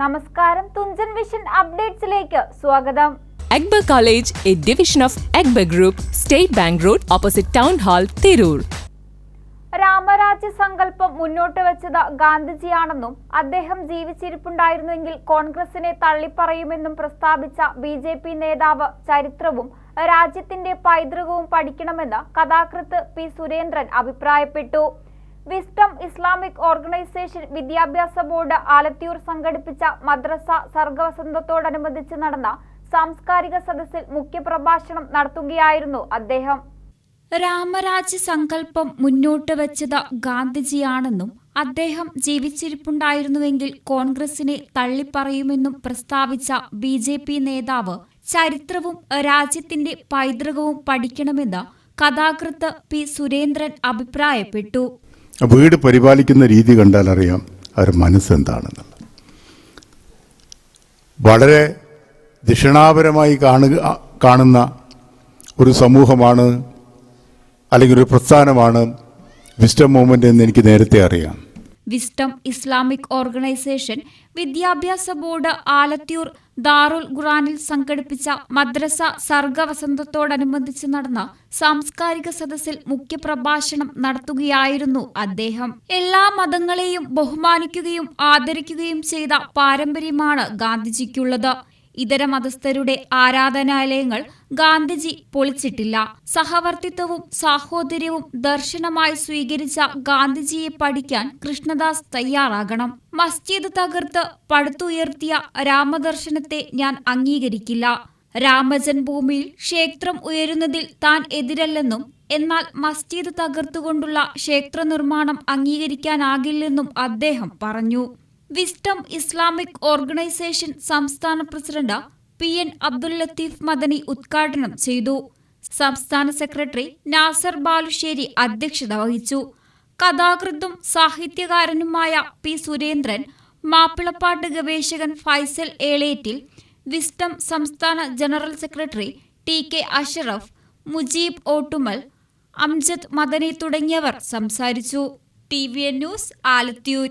നമസ്കാരം. തുഞ്ചൻ വിഷൻ അപ്ഡേറ്റ്സിലേക്ക് സ്വാഗതം. Akbar college A division of Akbar group State Bank road opposite town hall Tirur. Ram Rajya സങ്കല്പം മുന്നോട്ട് വെച്ചത് ഗാന്ധിജിയാണെന്നും അദ്ദേഹം ജീവിച്ചിരിപ്പുണ്ടായിരുന്നുവെങ്കിൽ കോൺഗ്രസിനെ തള്ളിപ്പറയുമെന്നും പ്രസ്താവിച്ച ബി ജെ പി നേതാവ് ചരിത്രവും രാജ്യത്തിന്റെ പൈതൃകവും പഠിക്കണമെന്ന് കഥാകൃത്ത് പി സുരേന്ദ്രൻ അഭിപ്രായപ്പെട്ടു. വിസ്റ്റം ഇസ്ലാമിക് ഓർഗനൈസേഷൻ വിദ്യാഭ്യാസ ബോർഡ് ആലത്തിയൂർ സംഘടിപ്പിച്ച മദ്രസ സർഗവസന്തത്തോടനുബന്ധിച്ച് നടന്ന സാംസ്കാരിക സദസ്സിൽ മുഖ്യപ്രഭാഷണം നടത്തുകയായിരുന്നു അദ്ദേഹം. രാമരാജ്യ സങ്കല്പം മുന്നോട്ട് വെച്ചത് ഗാന്ധിജിയാണെന്നും അദ്ദേഹം ജീവിച്ചിരിപ്പുണ്ടായിരുന്നുവെങ്കിൽ കോൺഗ്രസിനെ തള്ളിപ്പറയുമെന്നും പ്രസ്താവിച്ച ബി ജെ പി നേതാവ് ചരിത്രവും രാജ്യത്തിന്റെ പൈതൃകവും പഠിക്കണമെന്ന് കഥാകൃത്ത് പി സുരേന്ദ്രൻ അഭിപ്രായപ്പെട്ടു. വീട് പരിപാലിക്കുന്ന രീതി കണ്ടാൽ അറിയാം അവരുടെ മനസ്സെന്താണെന്നുള്ളത് വളരെ ദക്ഷിണാപരമായി കാണുക കാണുന്ന ഒരു സമൂഹമാണ് അല്ലെങ്കിൽ ഒരു പ്രസ്ഥാനമാണ് വിസ്റ്റം മൂവ്മെന്റ് എന്ന് എനിക്ക് നേരത്തെ അറിയാം. വിസ്റ്റം ഇസ്ലാമിക് ഓർഗനൈസേഷൻ വിദ്യാഭ്യാസ ബോർഡ് ആലത്തിയൂർ ദാറുൽ ഖുറാനിൽ സംഘടിപ്പിച്ച മദ്രസ സർഗവസന്തത്തോടനുബന്ധിച്ച് നടന്ന സാംസ്കാരിക സദസ്സിൽ മുഖ്യപ്രഭാഷണം നടത്തുകയായിരുന്നു അദ്ദേഹം. എല്ലാ മതങ്ങളെയും ബഹുമാനിക്കുകയും ആദരിക്കുകയും ചെയ്ത പാരമ്പര്യമാണ് ഗാന്ധിജിക്കുള്ളത്. ഇതര മതസ്ഥരുടെ ആരാധനാലയങ്ങൾ ഗാന്ധിജി പൊളിച്ചിട്ടില്ല. സഹവർത്തിത്വവും സാഹോദര്യവും ദർശനമായി സ്വീകരിച്ച ഗാന്ധിജിയെ പഠിക്കാൻ കൃഷ്ണദാസ് തയ്യാറാകണം. മസ്ജിദ് തകർത്ത് പടുത്തുയർത്തിയ രാമദർശനത്തെ ഞാൻ അംഗീകരിക്കില്ല. രാമജന്മഭൂമിയിൽ ക്ഷേത്രം ഉയരുന്നതിൽ താൻ എതിരല്ലെന്നും എന്നാൽ മസ്ജിദ് തകർത്തുകൊണ്ടുള്ള ക്ഷേത്ര നിർമ്മാണം അംഗീകരിക്കാനാകില്ലെന്നും അദ്ദേഹം പറഞ്ഞു. വിസ്റ്റം ഇസ്ലാമിക് ഓർഗനൈസേഷൻ സംസ്ഥാന president P N Abdul Latheef Madani ഉദ്ഘാടനം ചെയ്തു. സംസ്ഥാന സെക്രട്ടറി നാസർ ബാലുശ്ശേരി അധ്യക്ഷത വഹിച്ചു. കഥാകൃത്തും സാഹിത്യകാരനുമായ പി സുരേന്ദ്രൻ മാപ്പിളപ്പാട്ട് ഗവേഷകൻ ഫൈസൽ ഏളേറ്റിൽ വിസ്റ്റം സംസ്ഥാന general secretary T K Ashraf Mujeeb Ottumal Amjad Madani തുടങ്ങിയവർ സംസാരിച്ചു. T V N news Alathiyur